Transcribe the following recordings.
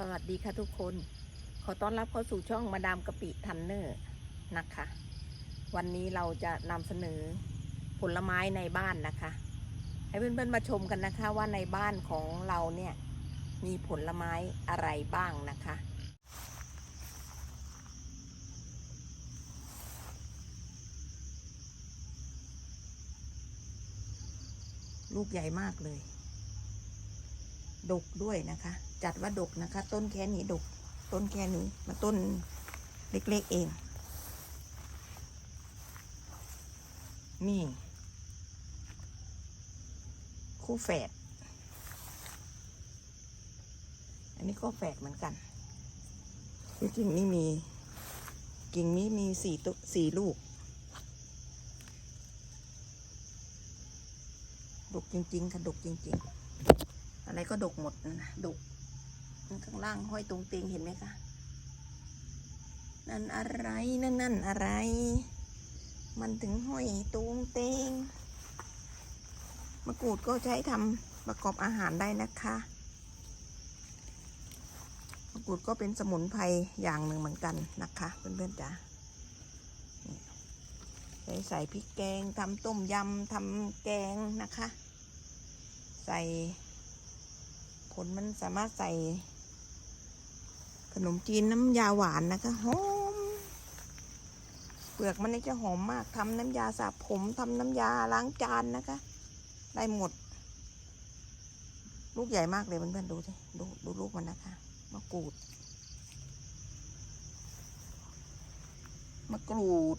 สวัสดีค่ะทุกคน ขอต้อนรับเข้าสู่ช่องมาดามกะปิทันเนอร์นะคะ วันนี้เราจะนำเสนอผลไม้ในบ้านนะคะ ให้เพื่อนๆมาชมกันนะคะว่าในบ้านของเราเนี่ย มีผลไม้อะไรบ้างนะคะลูกใหญ่มากเลย ดกด้วยนะคะ จัดว่าดกนะคะ ต้นแค่นี้ดก ต้นแค่นี้มาต้นเล็กๆเอง นี่ คู่แฝด อันนี้ก็แฝดเหมือนกันที่กิ่งนี่มี กิ่งนี้มีสี่ตุสี่ลูก ดกจริงๆค่ะดกจริง ๆ อะไรก็ดกหมดนะดก ข้างล่างห้อยตรงเตงเห็นไหมคะ นั่นอะไร นั่นนั่นอะไร มันถึงห้อยตรงเตงมะกรูดก็ใช้ทำประกอบอาหารได้นะคะมะกรูดก็เป็นสมุนไพรอย่างหนึ่งเหมือนกันนะคะเพื่อนๆจ๋านี่ใช้ใส่พริกแกงทำต้มยำทำแกงนะคะ ใส่ผลมันสามารถใส่ ขนมจีนน้ำยาหวานนะคะหอมเปลือกมันนี่จะหอมมากทำน้ำยาสระผมทำน้ำยาล้างจานนะคะ ได้หมด ลูกใหญ่มากเลยเพื่อนๆดูสิดูดูลูกมันนะคะมะกรูดมะกรูด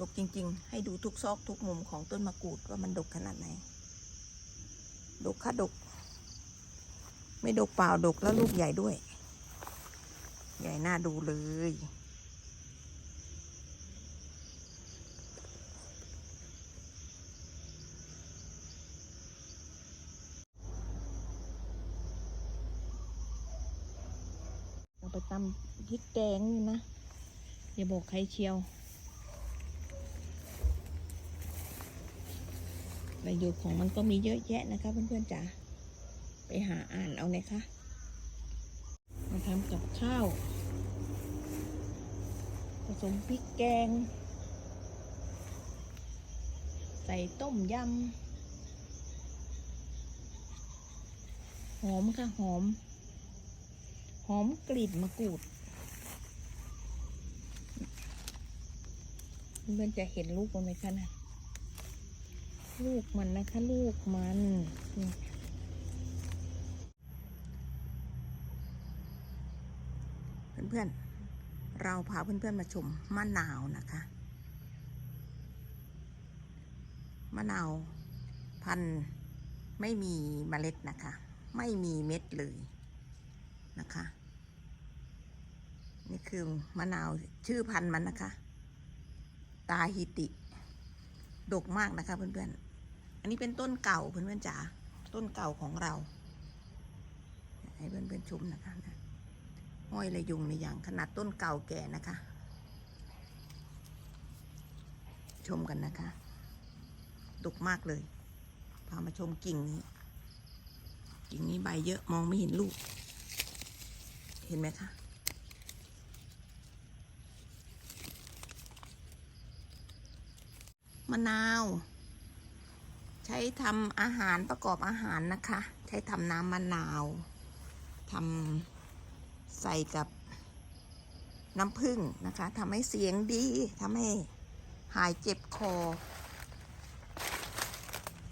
ดกจริง ๆ ให้ดูทุกซอกทุกมุมของต้นมะกรูดว่ามันดกขนาดไหน ดกค่ะดก ไม่ดกเปล่าดกแล้วลูกใหญ่ด้วย ใหญ่น่าดูเลยเอาไปตำพริกแกงนี่นะ อย่าบอกใครเชียว ประโยชน์ของมันก็มีเยอะแยะนะคะ เพื่อนๆจ๋าไปหาอ่านเอานะคะมาทำกับข้าว ผสมพริกแกง ใส่ต้มยำ หอมค่ะหอม หอมกลิ่นมะกรูด เพื่อนๆจะเห็นลูกมันไหมคะนะ ลูกมันนะคะ ลูกมันเพื่อนๆ เราพาเพื่อนๆมาชมมะนาวนะคะ มะนาวพันธุ์ไม่มีเมล็ดนะคะ ไม่มีเม็ดเลยนะคะ นี่คือมะนาวชื่อพันธุ์มันนะคะ ตาฮิติ ดกมากนะคะเพื่อนๆ อันนี้เป็นต้นเก่าเพื่อนๆจ๋าต้นเก่าของเรา ให้เพื่อนๆชมนะคะนะห้อยระยุงในอย่างขนาดต้นเก่าแก่นะคะ ชมกันนะคะดกมากเลย พามาชมกิ่งนี้ กิ่งนี้ใบเยอะมองไม่เห็นลูก เห็นไหมคะมะนาว ใช้ทำอาหารประกอบอาหารนะคะ ใช้ทำน้ำมะนาวทำใส่กับน้ำผึ้งนะคะทำให้เสียงดีทำให้หายเจ็บคอ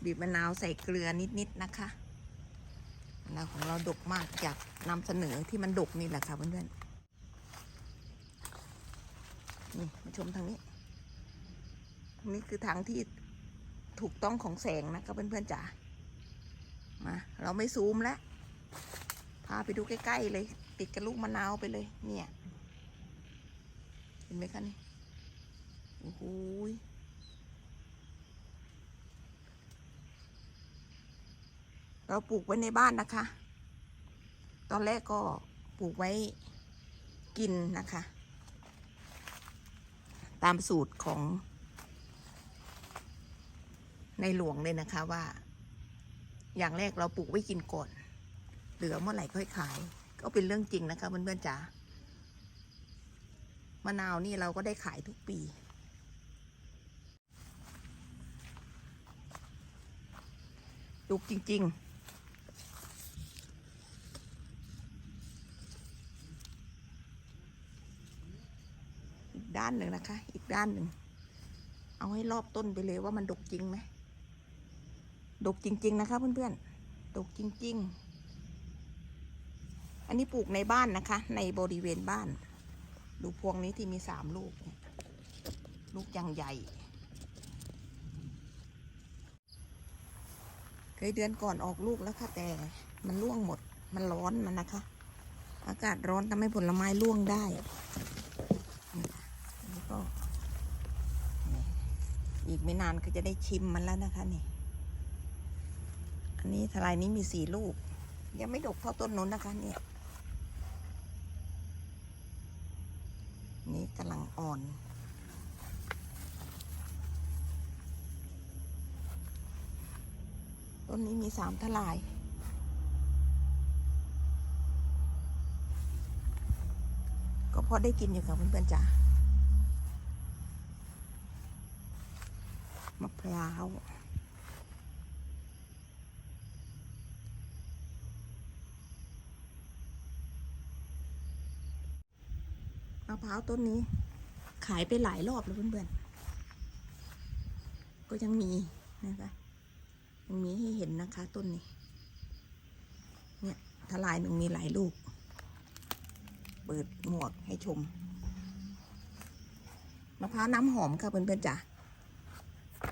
บีบมะนาวใส่เกลือนิดๆนะคะมะนาวของเราดกมากอยากนำเสนอที่มันดกนี่แหละค่ะเพื่อนๆนี่มาชมทางนี้ นี่คือทางที่ ถูกต้องของแสงนะครับเพื่อนๆจ๋ามา เราไม่ซูมแล้วพาไปดูใกล้ๆเลย ติดกับลูกมะนาวไปเลย เนี่ย เห็นไหมคะนี่โอ้โหเราปลูกไว้ในบ้านนะคะ ตอนแรกก็ปลูกไว้กินนะคะ ตามสูตรของ ในหลวงเลยนะคะว่า อย่างแรกเราปลูกไว้กินก่อน เหลือเมื่อไหร่ค่อยขาย ก็เป็นเรื่องจริงนะคะเพื่อนๆจ๋ามะนาวนี่เราก็ได้ขายทุกปีลูกจริง ๆด้านหนึ่งนะคะ อีกด้านหนึ่ง เอาให้รอบต้นไปเลยว่ามันดกจริงไหม ดกจริง ๆ นะคะเพื่อนๆดกจริง ๆ อันนี้ปลูกในบ้านนะคะ ในบริเวณบ้าน ดูพวงนี้ที่มีสามลูก ลูกยังใหญ่เคยเดือนก่อนออกลูกแล้วค่ะแต่มันร่วงหมด มันร้อนมันนะคะ อากาศร้อนทำให้ผลไม้ร่วงได้นี่ก็อีกไม่นานก็จะได้ชิมมันแล้วนะคะนี่ อันนี้ทลายนี้มีสี่ลูก ยังไม่ดกเท่าต้นนู้นนะคะเนี่ยนี่กำลังอ่อนต้นนี้มีสามทลาย ก็พอได้กินอยู่ค่ะเพื่อนๆจ๋ามะพร้าวะพร้าวต้นนี้ ขายไปหลายรอบแล้วเพื่อนๆ ก็ยังมีนะคะยังมีให้เห็นนะคะต้นนี้ เนี่ยทลายหนึ่งมีหลายลูก เปิดหมวกให้ชม มะพร้าวน้ำหอมค่ะเพื่อนๆจ๋า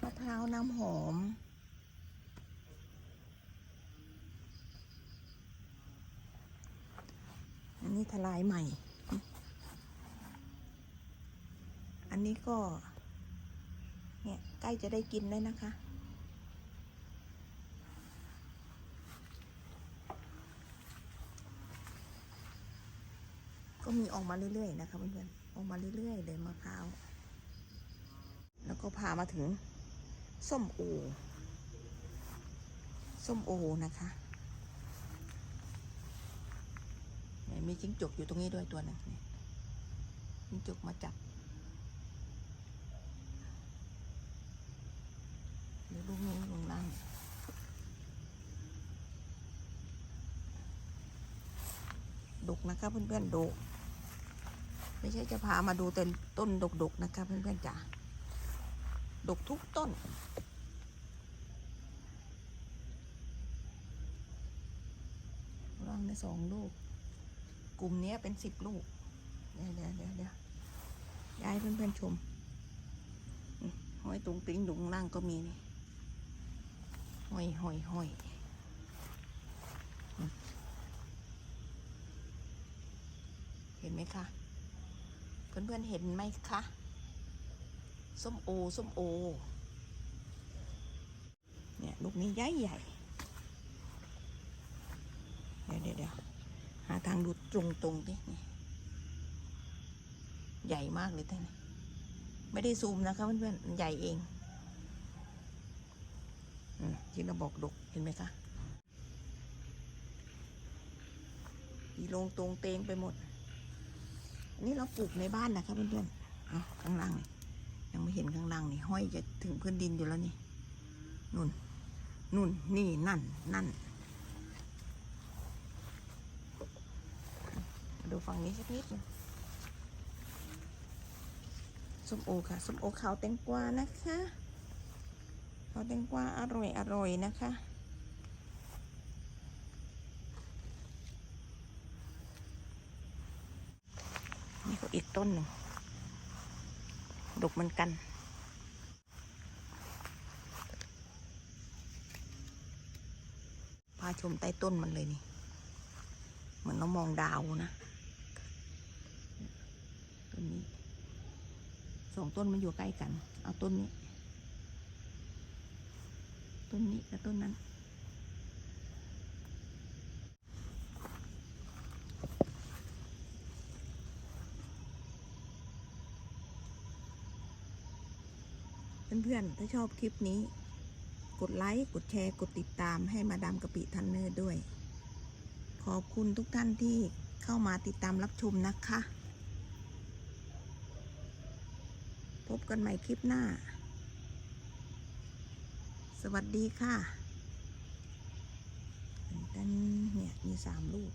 มะพร้าวน้ำหอมอันนี้ทลายใหม่ อันนี้ก็ เนี่ย ใกล้จะได้กินแล้วนะคะ ก็มีออกมาเรื่อยๆนะคะเพื่อนๆออกมาเรื่อยๆเลยมะพร้าว แล้วก็พามาถึง ส้มโอ ส้มโอนะคะนี่มีจิ้งจกอยู่ตรงนี้ด้วยตัวหนึงเนี่ยจิ้งจกมาจับเดี๋ยว ลูกนี้ลงล่างดุกนะคะเพื่อนๆดุไม่ใช่จะพามาดูแต่ต้นดกๆนะคะเพื่อนๆจ๋าดกทุกต้น ร่างได้สองลูก กลุ่มนี้เป็นสิบลูก เดี๋ยวเดี๋ยวเดี๋ยวเดี๋ยวย้ายเพื่อนๆชม ห้อยตุงติ้งดุงล่างก็มีนี่ ห้อยห้อยห้อยเห็นไหมคะ เพื่อนๆเห็นไหมคะ ส้มโอ ส้มโอ เนี่ยลูกนี้ใหญ่ใหญ่เดี๋ยวเดี๋ยวเดี๋ยวหาทางดูตรงตรงดินี่ใหญ่มากเลยท่านไม่ได้ซูมนะคะเพื่อนๆใหญ่เอง อืมที่เราบอกดกเห็นไหมคะอีลงตรงเตงไปหมด อันนี้เราปลูกในบ้านนะคะเพื่อนๆเอาข้างล่างนี่ยังไม่เห็นข้างล่างนี่ห้อยจะถึงพื้นดินอยู่แล้วนี่นุ่นนุ่นนี่นั่นนั่นดูฝั่งนี้สักนิดนึงส้มโอค่ะส้มโอขาวแตงกวานะคะ ขาแตงกวาอร่อยอร่อยนะคะ นี่ก็อีกต้นหนึ่งดกเหมือนกันพาชมใต้ต้นมันเลยนี่ เหมือนเรามองดาวนะต้นนี้สองต้นมันอยู่ใกล้กัน เอาต้นนี้้นนี้กับต้นนั้น เพื่อนๆ ถ้าชอบคลิปนี้ กดไลค์ กดแชร์ กดติดตามให้มาดามกะปิทันเนอร์ด้วย ขอบคุณทุกท่านที่เข้ามาติดตามรับชมนะคะ พบกันใหม่คลิปหน้า สวัสดีค่ะ อันนั้นเนี่ย มีสามลูก